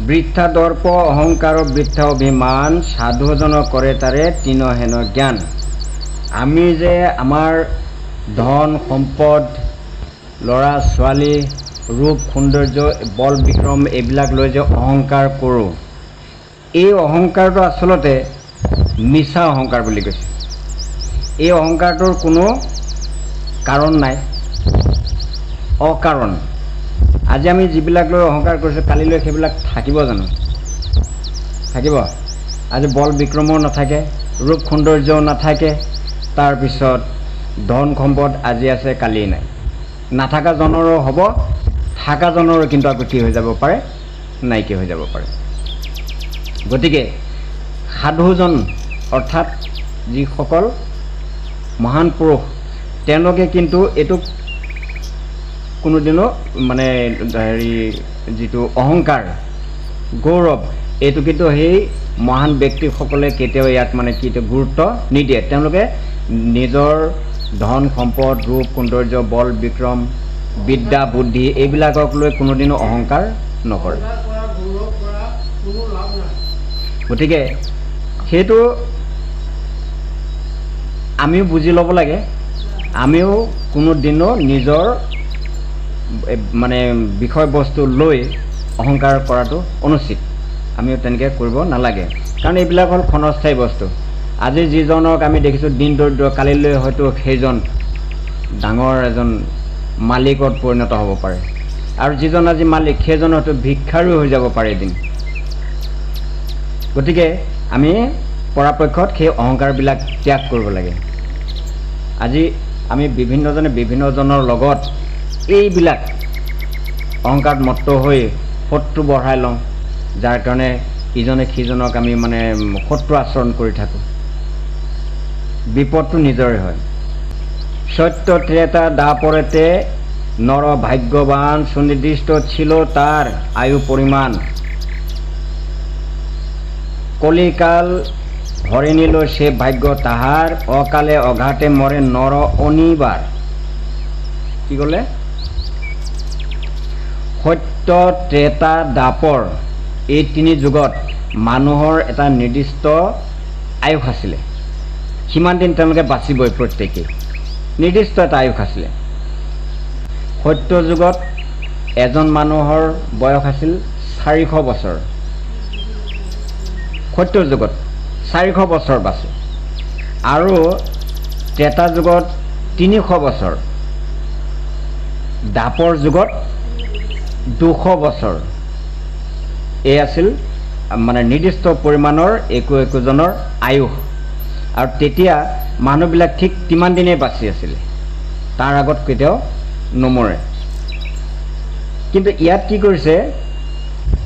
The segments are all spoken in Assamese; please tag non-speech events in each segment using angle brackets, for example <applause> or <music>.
বৃদ্ধা দৰ্প অহংকাৰ বৃদ্ধা অভিমান সাধুজন কৰে তাৰে তৃণহেন জ্ঞান। আমি যে আমাৰ ধন সম্পদ ল'ৰা ছোৱালী ৰূপ সৌন্দৰ্য বল বিক্ৰম এইবিলাক লৈ যে অহংকাৰ কৰোঁ এই অহংকাৰটো আচলতে মিছা অহংকাৰ বুলি কৈছে। এই অহংকাৰটোৰ কোনো কাৰণ নাই অকাৰণ। আজি আমি যিবিলাক লৈ অহংকাৰ কৰিছোঁ কালিলৈ সেইবিলাক থাকিব জানো? থাকিব। আজি বল বিক্ৰমো নাথাকে ৰূপ সৌন্দৰ্যও নাথাকে তাৰপিছত ধন সম্পদ আজি আছে কালি নাই। নাথাকাজনৰো হ'ব থাকাজনৰো কিন্তু আকৌ কি হৈ যাব পাৰে? নাইকিয়া হৈ যাব পাৰে। গতিকে সাধুজন অৰ্থাৎ যিসকল মহান পুৰুষ তেওঁলোকে কিন্তু এইটো কোনোদিনো মানে হেৰি যিটো অহংকাৰ গৌৰৱ এইটো কিন্তু সেই মহান ব্যক্তিসকলে কেতিয়াও ইয়াত মানে কি গুৰুত্ব নিদিয়ে। তেওঁলোকে নিজৰ ধন সম্পদ ৰূপ সৌন্দৰ্য বল বিক্ৰম বিদ্যা বুদ্ধি এইবিলাকক লৈ কোনোদিনো অহংকাৰ নকৰে। গতিকে সেইটো আমিও বুজি ল'ব লাগে। আমিও কোনোদিনো নিজৰ মানে বিষয়বস্তু লৈ অহংকাৰ কৰাটো অনুচিত। আমিও তেনেকৈ কৰিব নালাগে। কাৰণ এইবিলাক হ'ল ক্ষণস্থায়ী বস্তু। আজি যিজনক আমি দেখিছোঁ দিন দৰিদ্ৰ কালিলৈ হয়তো সেইজন ডাঙৰ এজন মালিকত পৰিণত হ'ব পাৰে। আৰু যিজন আজি মালিক সেইজন হয়তো ভিক্ষাৰী হৈ যাব পাৰে এদিন। গতিকে আমি পৰাপক্ষত সেই অহংকাৰবিলাক ত্যাগ কৰিব লাগে। আজি আমি বিভিন্নজনে বিভিন্নজনৰ লগত এইবিলাক অহংকাৰত মত্ত হৈ শত্ৰু বঢ়াই লওঁ, যাৰ কাৰণে ইজনে সিজনক আমি মানে শত্ৰু আচৰণ কৰি থাকোঁ। বিপদটো নিজৰে হয়। সত্য ত্রেতা দাপরেতে নর ভাগ্যবান সুনির্দিষ্ট ছিল তার আয়ু পরিমাণ কলিকাল হরে নিল সে ভাগ্য তাহার অকালে অঘাটে মরে নর অনিবার কি ক'লে? সত্য ত্ৰেতা দাপৰ। এই তিনি যুগত মানুহৰ এটা নিৰ্দিষ্ট আয়ুস আছিলে। সিমান দিন তেওঁলোকে বাচিবই প্ৰত্যেকেই নিৰ্দিষ্ট এটা আয়ুস আছিলে। সত্য যুগত এজন মানুহৰ বয়স আছিল চাৰিশ বছৰ। সত্য যুগত চাৰিশ বছৰ বাচে। আৰু ত্ৰেতা যুগত তিনিশ বছৰ। দাপৰ যুগত দুশ বছৰ। এই আছিল মানে নিৰ্দিষ্ট পৰিমাণৰ একো একোজনৰ আয়ুস। আৰু তেতিয়া মানুহবিলাক ঠিক কিমান দিনেই বাচি আছিলে তাৰ আগত কেতিয়াও নমৰে। কিন্তু ইয়াত কি কৰিছে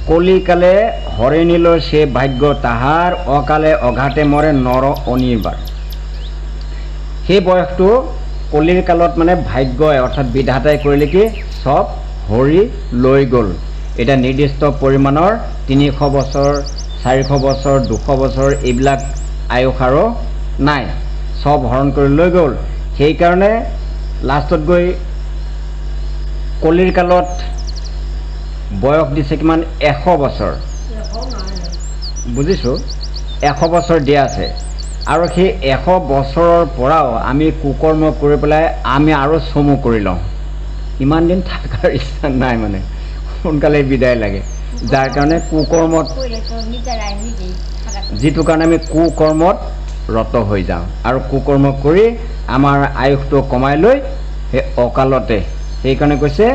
কলিকালে হৰিণীলৈ সে ভাগ্য তাহাৰ অকালে অঘাতে মৰে নৰ অনিৰ্বাৰ সেই বয়সটো কলিৰ কালত মানে ভাগ্যই অৰ্থাৎ বিধাতাই কৰিলে কি চব হৰি লৈ গ'ল। এতিয়া নিৰ্দিষ্ট পৰিমাণৰ তিনিশ বছৰ চাৰিশ বছৰ দুশ বছৰ এইবিলাক আয়ুস আৰু নাই চব হৰণ কৰি লৈ গ'ল। সেইকাৰণে লাষ্টত গৈ কলিৰ কালত বয়স দিছে কিমান? এশ বছৰ। বুজিছোঁ? এশ বছৰ দিয়া আছে। আৰু সেই এশ বছৰৰ পৰাও আমি কুকৰ্ম কৰি পেলাই আমি আৰু চমু কৰি লওঁ। ইমান দিন থকাৰ ইচ্ছা নাই মানে। সোনকালে বিদায় লাগে। যাৰ কাৰণে কুকৰ্মত যিটো কাৰণে আমি কুকৰ্মত ৰত হৈ যাওঁ। আৰু কুকৰ্ম কৰি আমাৰ আয়ুসটো কমাই লৈ সেই অকালতে সেইকাৰণে কৈছে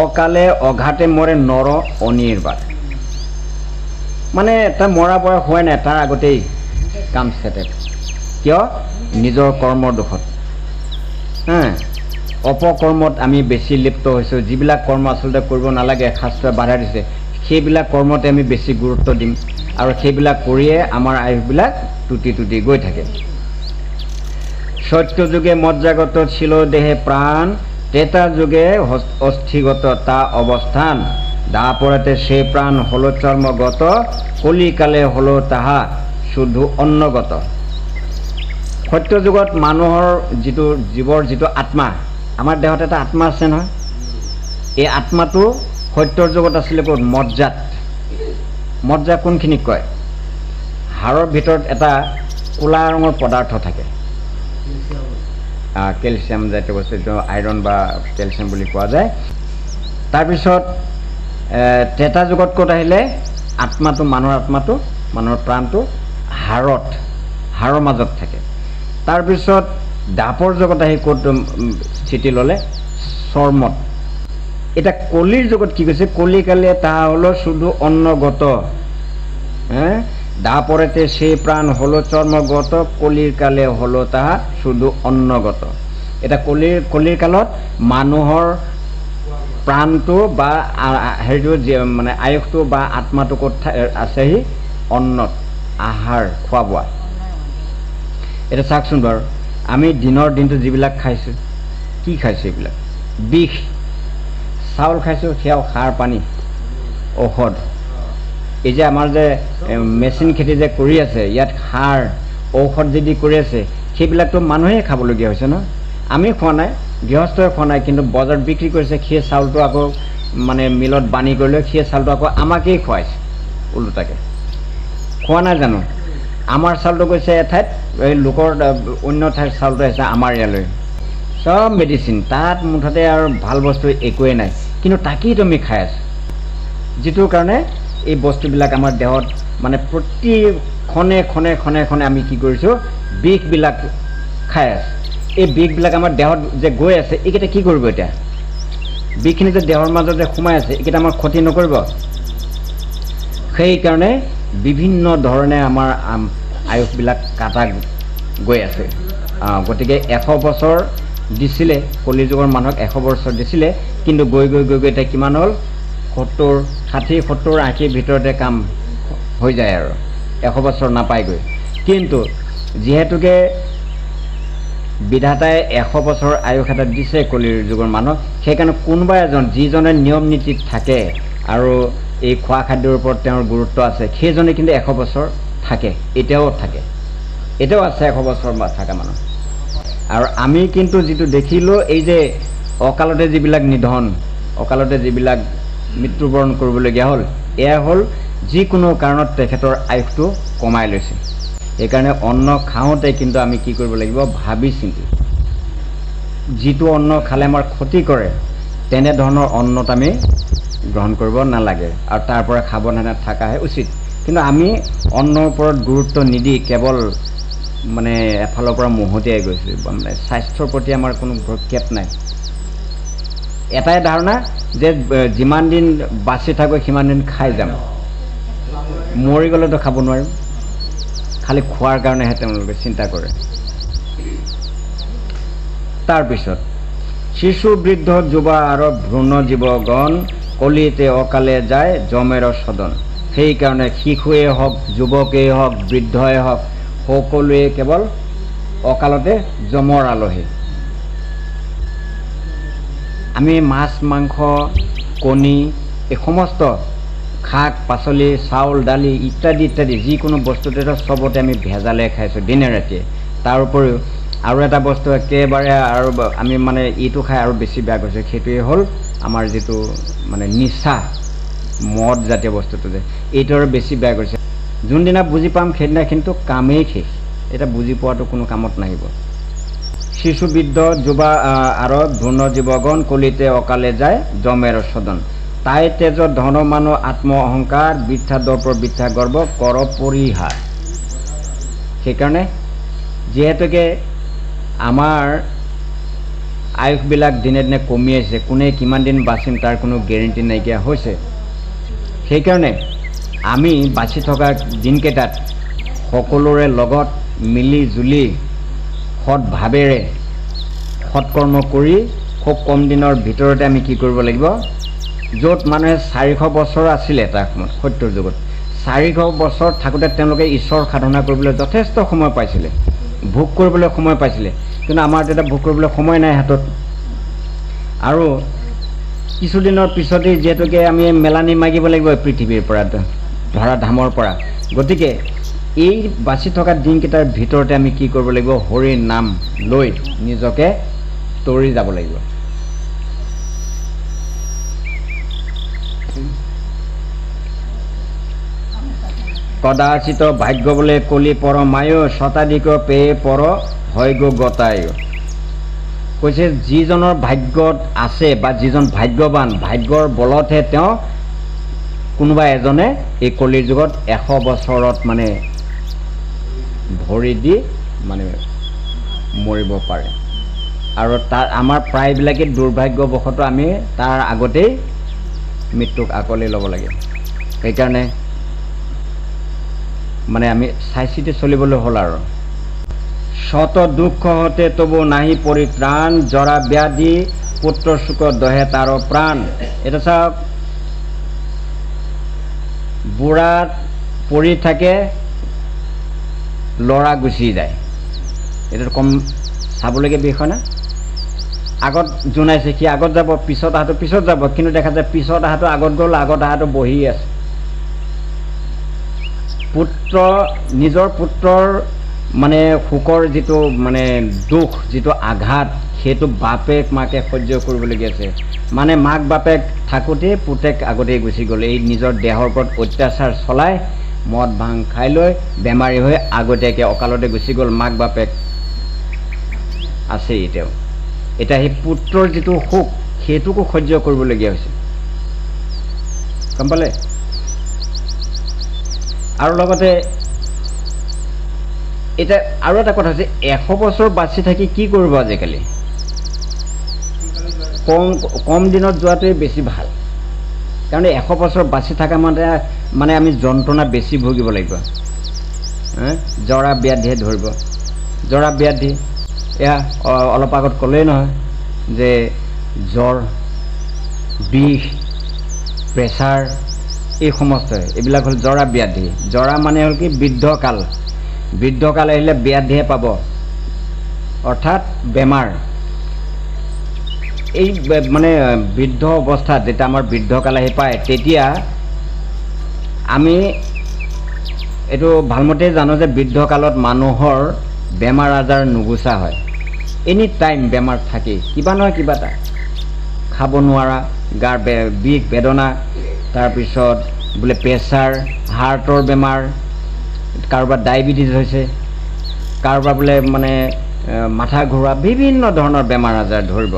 অকালে অঘাতে মৰে নৰ অনিৰ্বাৰ মানে তাৰ মৰা বয়স হোৱাই নাই তাৰ আগতেই কাম চেটেল কিয়? নিজৰ কৰ্মৰ দোষত। হা? অপকৰ্মত আমি বেছি লিপ্ত হৈছোঁ। যিবিলাক কৰ্ম আচলতে কৰিব নালাগে শাস্ত্ৰই বাধা দিছে, সেইবিলাক কৰ্মতে আমি বেছি গুৰুত্ব দিম আৰু সেইবিলাক কৰিয়ে আমাৰ আয়ুসবিলাক টুটি টুটি গৈ থাকে। সত্য যুগে মজ্জাগত ছিল দেহে প্রাণ ত্রেতা যুগে অস্থিগত তা অবস্থান দাপরেতে সে প্রাণ হলো চর্মগত কলিকালে হলো তাহা শুধু অন্নগত। সত্য যুগত মানুহৰ যিটো জীৱৰ যিটো আত্মা আমাৰ দেহত এটা আত্মা আছে নহয়। এই আত্মাটো সত্যৰ যুগত আছিলে ক'ত? মজ্জাত। মজ্জা কোনখিনিক কয়? হাড়ৰ ভিতৰত এটা ক'লা ৰঙৰ পদাৰ্থ থাকে। কেলছিয়াম জাতীয় বস্তু এইটো আইৰণ বা কেলছিয়াম বুলি কোৱা যায়। তাৰপিছত এ, ত্ৰেতা যুগত ক'ত আহিলে? আত্মাটো মানুহৰ আত্মাটো মানুহৰ প্ৰাণটো হাড়ত হাড়ৰ মাজত থাকে। তাৰপিছত দাপৰ যুগত আহি ক'ত স্থিতি ল'লে? চৰ্মত। এতিয়া কলিৰ যুগত কি কৈছে? কলিকালে তাহা হলো শুধু অন্নগত হ্যাঁ দাপরেতে সে প্রাণ হলো চর্মগত কলির কালে হলো তাহা শুধু অন্নগত এটা কলিৰ কলিৰ কালত মানুহৰ প্ৰাণটো বা হেৰিটো মানে আয়ুসটো বা আত্মাটো ক'ত আছেহি? অন্নত, আহাৰ খোৱা বোৱা এতিয়া চাওকচোন বাৰু। আমি দিনৰ দিনটো যিবিলাক খাইছোঁ কি খাইছোঁ এইবিলাক? বিষ। চাউল খাইছোঁ সেয়াও সাৰ পানী ঔষধ। এই যে আমাৰ যে মেচিন খেতি যে কৰি আছে ইয়াত সাৰ ঔষধ যদি কৰি আছে সেইবিলাকতো মানুহে খাবলগীয়া হৈছে ন? আমি খোৱা নাই গৃহস্থই খোৱা নাই কিন্তু বজাৰত বিক্ৰী কৰিছে সেই চাউলটো আকৌ মানে মিলত বানি কৰি লৈ সেই চাউলটো আকৌ আমাকেই খুৱাইছে ওলোটাকে। খোৱা নাই জানো? আমাৰ চাউলটো গৈছে এঠাইত এই লোকৰ অন্য ঠাইৰ চাউলটো আহিছে আমাৰ ইয়ালৈ। চব মেডিচিন তাত মুঠতে আৰু ভাল বস্তু একোৱেই নাই। কিন্তু তাকেই তুমি খাই আছো। যিটোৰ কাৰণে এই বস্তুবিলাক আমাৰ দেহত মানে প্ৰতি ক্ষণে ক্ষণে ক্ষণে ক্ষণে আমি কি কৰিছোঁ বিষবিলাক খাই আছোঁ। এই বিষবিলাক আমাৰ দেহত যে গৈ আছে এইকেইটা কি কৰিব এতিয়া? বিষখিনি যে দেহৰ মাজত যে সোমাই আছে এইকেইটা আমাৰ ক্ষতি নকৰিব। সেইকাৰণে বিভিন্ন ধৰণে আমাৰ আম- আয়ুসবিলাক কাটা গৈ আছে। গতিকে এশ বছৰ দিছিলে কলিযুগৰ মানুহক এশ বছৰ দিছিলে কিন্তু গৈ গৈ গৈ গৈ এতিয়া কিমান হ'ল? সত্তৰ ষাঠি সত্তৰ আশীৰ ভিতৰতে কাম হৈ যায় আৰু। এশ বছৰ নাপায়গৈ। কিন্তু যিহেতুকে বিধাতাই এশ বছৰ আয়ুস এটা দিছে কলিৰ যুগৰ মানুহক সেইকাৰণে কোনোবা এজন যিজনে নিয়ম নীতিত থাকে আৰু এই খোৱা খাদ্যৰ ওপৰত তেওঁৰ গুৰুত্ব আছে। সেইজনে কিন্তু এশ বছৰ থাকে এতিয়াও থাকে। এতিয়াও আছে এশ বছৰ থকা মানুহ। আৰু আমি কিন্তু যিটো দেখিলোঁ এই যে অকালতে যিবিলাক নিধন অকালতে যিবিলাক মৃত্যুবৰণ কৰিবলগীয়া হ'ল এয়া হ'ল যিকোনো কাৰণত তেখেতৰ আয়ুসটো কমাই লৈছে। সেইকাৰণে অন্ন খাওঁতে কিন্তু আমি কি কৰিব লাগিব ভাবি চিন্তি। যিটো অন্ন খালে আমাৰ ক্ষতি কৰে তেনেধৰণৰ অন্নত আমি গ্ৰহণ কৰিব নালাগে আৰু তাৰ পৰা সাৱধানে থকাহে উচিত। কিন্তু আমি অন্নৰ ওপৰত গুৰুত্ব নিদি কেৱল মানে এফালৰ পৰা মহতিয়াই গৈছোঁ। মানে স্বাস্থ্যৰ প্ৰতি আমাৰ কোনো ভ্ৰক্ষেপ নাই। এটাই ধাৰণা যে যিমান দিন বাচি থাকোঁ সিমান দিন খাই যাম। মৰি গ'লেতো খাব নোৱাৰিম। খালি খোৱাৰ কাৰণেহে তেওঁলোকে চিন্তা কৰে। তাৰপিছত শিশু বৃদ্ধ যুৱা আৰু ভ্ৰূণ জীৱগণ কলিতে অকালে যায় জমেৰ সদন। সেইকাৰণে শিশুৱেই হওক যুৱকেই হওক বৃদ্ধই হওক সকলোৱে কেৱল অকালতে জমৰ আলহী। আমি মাছ, মাংস, কণী, এই সমস্ত শাক, পাচলি, চাউল, দালি ইত্যাদি ইত্যাদি যিকোনো বস্তুতে চবতে আমি ভেজালে খাইছোঁ দিনে ৰাতিয়ে। তাৰ উপৰিও আৰু এটা বস্তু একেবাৰে আৰু আমি মানে ইটো খাই আৰু বেছি বেয়া কৰিছোঁ, সেইটোৱে হ'ল আমাৰ যিটো মানে নিচা মদ জাতীয় বস্তুটো যে এইটো আৰু বেছি বেয়া কৰিছে। যোনদিনা বুজি পাম, সেইদিনা কিন্তু কামেই শেষ। এতিয়া বুজি পোৱাটো কোনো কামত নাহিব। শিশু বৃদ্ধ যুৱা আৰু ভ্ৰূণ জীৱগণ কলিতে অকালে যায় জমেৰ সদন। তাই তেজ ধন মানুহ আত্ম অহংকাৰ, বৃদ্ধা দৰ্প, বৃদ্ধা গৰ্ব, কৰ পৰিহাৰ। সেইকাৰণে যিহেতুকে আমাৰ আয়ুসবিলাক দিনে দিনে কমি আহিছে। কোনে কিমান দিন বাচিম তাৰ কোনো গেৰেণ্টি নাইকিয়া হৈছে। সেইকাৰণে আমি বাচি থকা দিনকেইটাত সকলোৰে লগত মিলি জুলি সৎভাৱেৰে সৎকৰ্ম কৰি খুব কম দিনৰ ভিতৰতে আমি কি কৰিব লাগিব? য'ত মানুহে চাৰিশ বছৰ আছিলে এটা সময়ত সত্যৰ যুগত। চাৰিশ বছৰ থাকোঁতে তেওঁলোকে ঈশ্বৰ সাধনা কৰিবলৈ যথেষ্ট সময় পাইছিলে। ভোগ কৰিবলৈ সময় পাইছিলে। কিন্তু আমাৰ তেতিয়া ভোগ কৰিবলৈ সময় নাই হাতত। আৰু কিছুদিনৰ পিছতেই যিহেতুকে আমি মেলানি মাগিব লাগিব পৃথিৱীৰ পৰা ধৰা ধামৰ পৰা। গতিকে এই বাচি থকা দিনকেইটাৰ ভিতৰতে আমি কি কৰিব লাগিব? হৰিৰ নাম লৈ নিজকে তৰি যাব লাগিব। কদাচিত ভাগ্য বোলে কলি পৰ মায় শতাধিক পেয়ে পৰ হয়গ গতায়ো কৈছে যিজনৰ ভাগ্যত আছে বা যিজন ভাগ্যৱান ভাগ্যৰ বলতহে তেওঁ কোনোবা এজনে এই কলিৰ যুগত এশ বছৰত মানে ভৰি দি মানে মৰিব পাৰে। আৰু তাৰ আমাৰ প্ৰায়বিলাকে দুৰ্ভাগ্যবশতঃ আমি তাৰ আগতেই মৃত্যুক আকোৱালি ল'ব লাগে। সেইকাৰণে মানে আমি চাই চিতি চলিবলৈ হ'ল আৰু। শত দুখ হতে তবু নাহি পৰিত্ৰাণ জৰা ব্যাধি পুত্ৰ সুখ দহে তাৰ প্ৰাণ এটা চাওক বুঢ়াত পৰি থাকে ল'ৰা গুচি যায় এইটো কম চাবলগীয়া বিষয় না। আগত জোনাইছে সি আগত যাব, পিছত অহাটো পিছত যাব, কিন্তু দেখা যায় পিছত অহাটো আগত গ'ল, আগত অহাটো বহি আছে। পুত্ৰ, নিজৰ পুত্ৰৰ মানে সুখৰ যিটো মানে দুখ যিটো আঘাত সেইটো বাপেক মাকে সহ্য কৰিবলগীয়া আছে। মানে মাক বাপেক থাকোঁতেই পুতেক আগতেই গুচি গ'ল। এই নিজৰ দেহৰ ওপৰত অত্যাচাৰ চলাই মদ ভাং খাই লৈ বেমাৰী হৈ আগতীয়াকৈ অকালতে গুচি গ'ল মাক বাপেক। আছেই তেওঁ। এতিয়া সেই পুত্ৰৰ যিটো সুখ সেইটোকো সহ্য কৰিবলগীয়া হৈছে। গম পালে? আৰু লগতে এতিয়া আৰু এটা কথা হৈছে এশ বছৰ বাচি থাকি কি কৰিব আজিকালি? কম কম দিনত যোৱাটোৱে বেছি ভাল। কাৰণ এশ বছৰ বাচি থকা মানে মানে আমি যন্ত্ৰণা বেছি ভুগিব লাগিব? জৰা ব্যাধিয়ে ধৰিব। জৰা ব্যাধি এয়া অলপ আগত ক'লেই নহয় যে জ্বৰ বিষ প্ৰেছাৰ এই সমস্তই। এইবিলাক হ'ল জৰা ব্যাধি। জৰা মানে হ'ল কি বৃদ্ধকাল। বৃদ্ধকাল আহিলে ব্যাধিয়ে পাব। অৰ্থাৎ বেমাৰ। এই মানে বৃদ্ধ অৱস্থাত যেতিয়া আমাৰ বৃদ্ধকাল আহি পায় তেতিয়া আমি এইটো ভালমতেই জানো যে বৃদ্ধকালত মানুহৰ বেমাৰ আজাৰ নুগুচা হয়। এনি টাইম বেমাৰ থাকেই। কিবা নহয় কিবা এটা। খাব নোৱাৰা গাৰ বিষ বেদনা তাৰপিছত বোলে প্ৰেছাৰ হাৰ্টৰ বেমাৰ কাৰোবাৰ ডায়েবেটিছ হৈছে, কাৰোবাৰ বোলে মানে মাথা ঘূৰোৱা, বিভিন্ন ধৰণৰ বেমাৰ আজাৰ ধৰিব।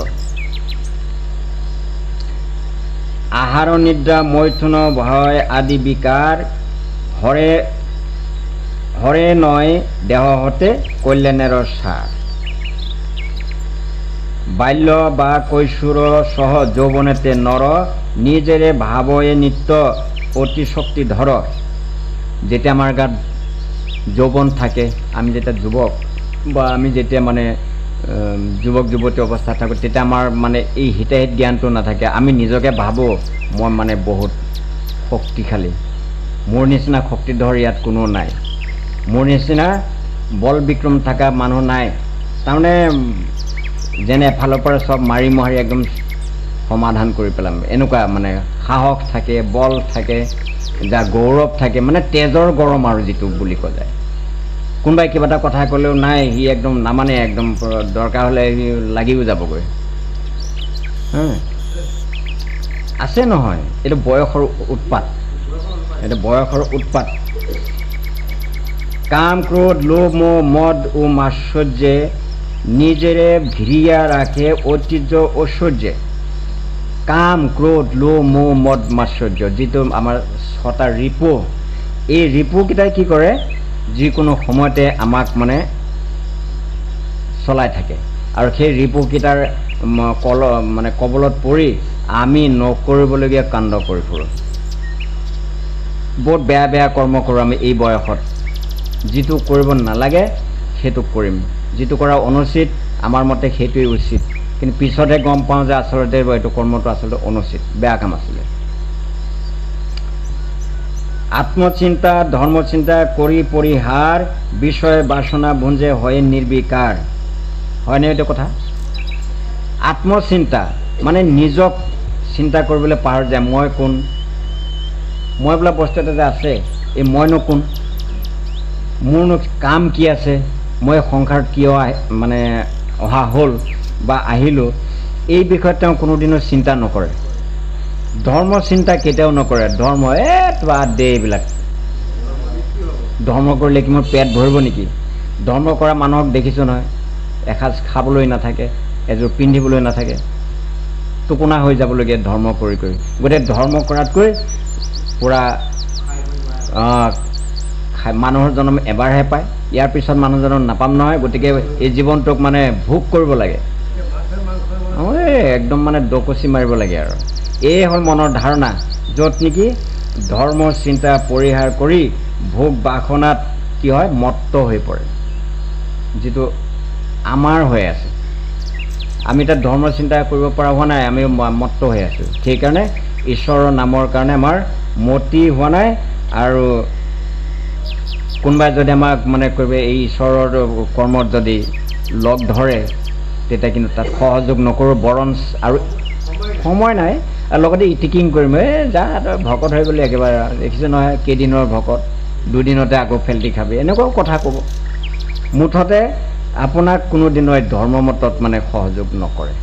আহাৰ নিদ্ৰা, মৈথুন, ভয় আদি বিকাৰ, হৰে হৰে নয়, দেহতে কল্যাণেৰ সাৰ। বাল্য বা কৈশোৰ সহ যৌৱনেতে নৰ, নিজেৰে ভাৱয়ে নিত্য অতি শক্তি ধৰ। যেতিয়া আমাৰ গাত যৌৱন থাকে আমি যেতিয়া যুৱক বা আমি যেতিয়া মানে যুৱক যুৱতী অৱস্থাত থাকোঁ তেতিয়া আমাৰ মানে এই হিতাহিত জ্ঞানটো নাথাকে। আমি নিজকে ভাবোঁ মই মানে বহুত শক্তিশালী। মোৰ নিচিনা শক্তিধৰ ইয়াত কোনো নাই। মোৰ নিচিনা বল বিক্ৰম থকা মানুহ নাই। তাৰমানে যেনে এফালৰ পৰা চব মাৰি মোহাৰি একদম সমাধান কৰি পেলাম। এনেকুৱা মানে সাহস থাকে বল থাকে যা গৌৰৱ থাকে মানে তেজৰ গৰম আৰু যিটো বুলি কোৱা যায়। কোনোবাই কিবা এটা কথা ক'লেও নাই সি একদম নামানে একদম দৰকাৰ হ'লে সি লাগিও যাবগৈ। হা। আছে নহয় এইটো বয়সৰ উৎপাত। এইটো বয়সৰ উৎপাত। কাম ক্ৰোধ লোভ মোহ মদ ও মাশ্চৰ্যে নিজেৰে ঘিৰিয়া ৰাখে ঐতিহ্য ঐশ্বৰ্যে কাম ক্ৰোধ লোভ মোহ মদ মাশ্চৰ্য যিটো আমাৰ ছটা ৰিপু এই ৰিপুকেইটাই কি কৰে? যিকোনো সময়তে আমাক মানে চলাই থাকে। আৰু সেই ৰিপুকেইটাৰ কল মানে কবলত পৰি আমি নকৰিবলগীয়া কাণ্ড কৰি ফুৰোঁ। বহুত বেয়া বেয়া কৰ্ম কৰোঁ আমি এই বয়সত। যিটো কৰিব নালাগে সেইটো কৰিম। যিটো কৰা অনুচিত আমাৰ মতে সেইটোৱেই উচিত। কিন্তু পিছতহে গম পাওঁ যে আচলতে এইটো কৰ্মটো আচলতে অনুচিত বেয়া কাম আছিলে। আত্মচিন্তা ধৰ্মচিন্তা কৰি পৰিহাৰ বিষয় বাসনা ভুঞ্জে হয় নিৰ্বিকাৰ। হয়নে এইটো কথা? আত্মচিন্তা মানে নিজক চিন্তা কৰিবলৈ পাহৰি যায় মই কোন? মই বোলা বস্তু এটা যে আছে এই মইনো কোন? মোৰনো কাম কি আছে? মই সংসাৰত কিয় মানে অহা হ'ল বা আহিলোঁ? এই বিষয়ত তেওঁ কোনোদিনো চিন্তা নকৰে। ধৰ্ম চিন্তা কেতিয়াও নকৰে। ধৰ্ম এ বাদ দে এইবিলাক। ধৰ্ম কৰিলে কি মোৰ পেট ভৰিব নেকি? ধৰ্ম কৰা মানুহক দেখিছোঁ নহয় এসাঁজ খাবলৈ নাথাকে এযোৰ পিন্ধিবলৈ নাথাকে। টোকোনা হৈ যাবলগীয়া ধৰ্ম কৰি কৰি। গতিকে ধৰ্ম কৰাতকৈ পূৰা মানুহৰ জন্ম এবাৰহে পায়। ইয়াৰ পিছত মানুহ জন্ম নাপাম নহয় গতিকে এই জীৱনটোক মানে ভোগ কৰিব লাগে। একদম মানে ডকচি মাৰিব লাগে আৰু। এই হ'ল মনৰ ধাৰণা য'ত নেকি ধৰ্ম চিন্তা পৰিহাৰ কৰি ভোগ বাসনাত কি হয় মত্ত হৈ পৰে। যিটো আমাৰ হৈ আছে। আমি তাত ধৰ্ম চিন্তা কৰিব পৰা হোৱা নাই আমি মত্ত হৈ আছোঁ। সেইকাৰণে ঈশ্বৰৰ নামৰ কাৰণে আমাৰ মতি হোৱা নাই আৰু কোনোবাই যদি আমাক মানে কৰিব এই ঈশ্বৰৰ কৰ্মত যদি লগ ধৰে তেতিয়া কিন্তু তাত সহযোগ নকৰোঁ বৰঞ্চ আৰু সময় নাই। আৰু লগতে ইটিকিং কৰিম। এই যা তই ভকত হৈ গ'লি একেবাৰে। দেখিছোঁ নহয় কেইদিনৰ ভকত দুদিনতে আকৌ ফেল্টি খাবি। এনেকুৱাও কথা ক'ব। মুঠতে আপোনাক কোনোদিনই ধৰ্মমতত মানে সহযোগ নকৰে।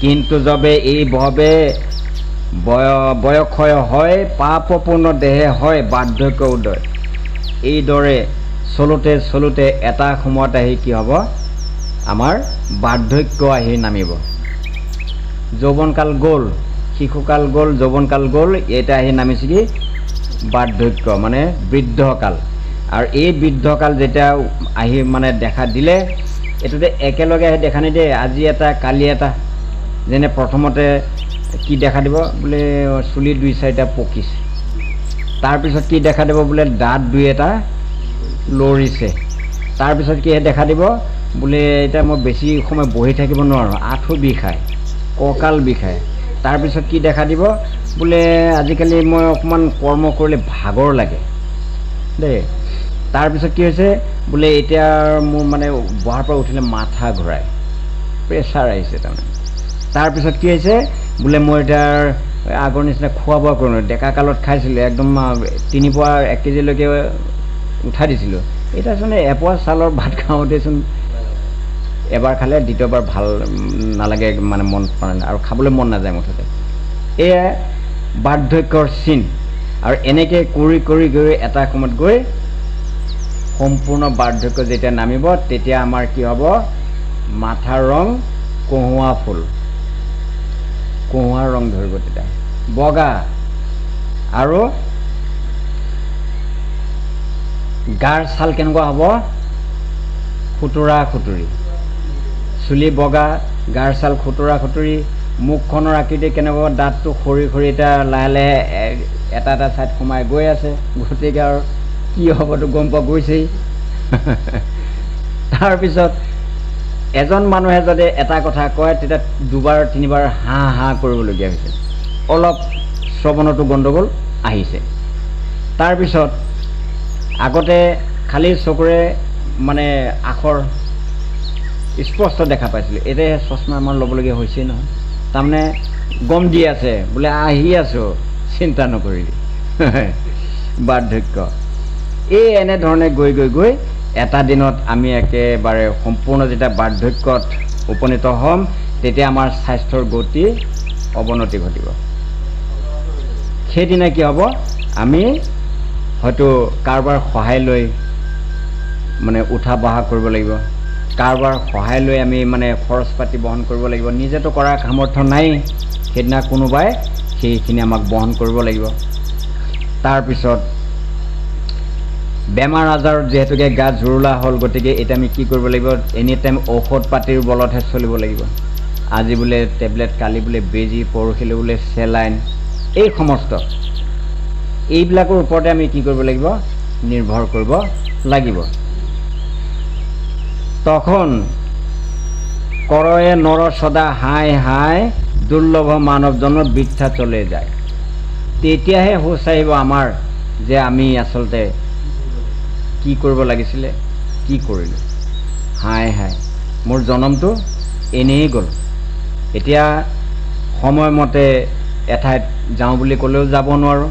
কিন্তু যবে এই ভৱে বয় বয়সয় হয় পাপপূৰ্ণ দেহে হয় বাৰ্ধক্য উদয়। এইদৰে চলোতে চলোতে এটা সময়ত আহি কি হ'ব? আমাৰ বাৰ্ধক্য আহি নামিব। যৌৱনকাল গ'ল শিশুকাল গ'ল যৌৱনকাল গ'ল এতিয়া আহি নামিছে কি? বাৰ্ধক্য মানে বৃদ্ধকাল। আৰু এই বৃদ্ধকাল যেতিয়া আহি মানে দেখা দিলে এইটোতে একেলগে আহি দেখা নিদিয়ে আজি এটা কালি এটা। যেনে প্ৰথমতে কি দেখা দিব? বোলে চুলি দুই চাৰিটা পকিছে। তাৰপিছত কি দেখা দিব? বোলে দাঁত দুই এটা লৰিছে। তাৰপিছত কি দেখা দিব? বোলে এতিয়া মই বেছি সময় বহি থাকিব নোৱাৰোঁ আঁঠু বিষায়। কঁকাল বিষায় তাৰপিছত কি দেখা দিব? বোলে আজিকালি মই অকণমান কৰ্ম কৰিলে ভাগৰ লাগে। দেই। তাৰপিছত কি হৈছে? বোলে এতিয়া মোৰ মানে বহাৰ পৰা উঠিলে মাথা ঘূৰাই। প্ৰেছাৰ আহিছে তাৰমানে। তাৰপিছত কি হৈছে? বোলে মই এতিয়া আগৰ নিচিনা খোৱা বোৱা কৰোঁ ডেকা কালত খাইছিলোঁ একদম আ, তিনি পোৱা এক কেজিলৈকে উঠাই দিছিলোঁ। এতিয়াচোন এপোৱা চাউলৰ ভাত খাওঁতেচোন এবাৰ খালে দ্বিতীয়বাৰ ভাল নালাগে মানে মন নাই আৰু খাবলৈ মন নাযায় মুঠতে। এয়া বাৰ্ধক্যৰ চিন। আৰু এনেকৈ কৰি কৰি গৈ এটা সময়ত গৈ সম্পূৰ্ণ বাৰ্ধক্য যেতিয়া নামিব তেতিয়া আমাৰ কি হ'ব? মাথাৰ ৰং কহুৱা ফুল। কহুৱাৰ ৰং ধৰিব তেতিয়া। বগা। আৰু গাৰ ছাল কেনেকুৱা হ'ব? খুতুৰা খুতুৰি। চুলি বগা গাৰ ছাল খুতুৰা খুতুৰি মুখখনৰ আকৃতি কেনেকুৱা? দাঁতটো সৰি সৰি এতিয়া লাহে লাহে এটা এটা ছাইড সোমাই গৈ আছে। গতিকে আৰু কি হ'বতো গম পোৱা গৈছেই। <laughs> তাৰপিছত এজন মানুহে যদি এটা কথা কয় তেতিয়া দুবাৰ তিনিবাৰ হাঁ হাঁ কৰিবলগীয়া হৈছে। অলপ শ্ৰৱণতো গণ্ডগোল আহিছে। তাৰপিছত আগতে খালী চকুৰে মানে আখৰ স্পষ্ট দেখা পাইছিলোঁ। এতিয়া চশমা আমাৰ ল'বলগীয়া হৈছেই নহয়। তাৰমানে গম দি আছে বোলে আহি আছোঁ। চিন্তা নকৰিবি। বাৰ্ধক্য। এই এনেধৰণে গৈ গৈ গৈ এটা দিনত আমি একেবাৰে সম্পূৰ্ণ যেতিয়া বাৰ্ধক্যত উপনীত হ'ম তেতিয়া আমাৰ স্বাস্থ্যৰ গতি অৱনতি ঘটিব। সেইদিনা কি হ'ব? আমি হয়তো কাৰোবাৰ সহায় লৈ মানে উঠা বহা কৰিব লাগিব। কাৰোবাৰ সহায় লৈ আমি মানে খৰচ পাতি বহন কৰিব লাগিব। নিজেতো কৰাৰ সামৰ্থ্য নাই। সেইদিনা কোনোবাই সেইখিনি আমাক বহন কৰিব লাগিব। তাৰপিছত বেমাৰ আজাৰত যিহেতুকে গা জুৰুলা হ'ল গতিকে এতিয়া আমি কি কৰিব লাগিব? এনি টাইম ঔষধ পাতিৰ বলতহে চলিব লাগিব। আজি বোলে টেবলেট কালি বোলে বেজী পৰহিলৈ বোলে চেলাইন এই সমস্ত। এইবিলাকৰ ওপৰতে আমি কি কৰিব লাগিব? নিৰ্ভৰ কৰিব লাগিব। তখন কৰয়ে নৰ সদা হাই হাই দুৰ্লভ মানৱ জন্ম বৃদ্ধা চলে যায়। তেতিয়াহে হোচ আহিব আমাৰ যে আমি আচলতে কি কৰিব লাগিছিলে, কি কৰিলোঁ? হাই হাই মোৰ জনমটো এনেই গ'ল। এতিয়া সময়মতে এঠাইত যাওঁ বুলি ক'লেও যাব নোৱাৰোঁ।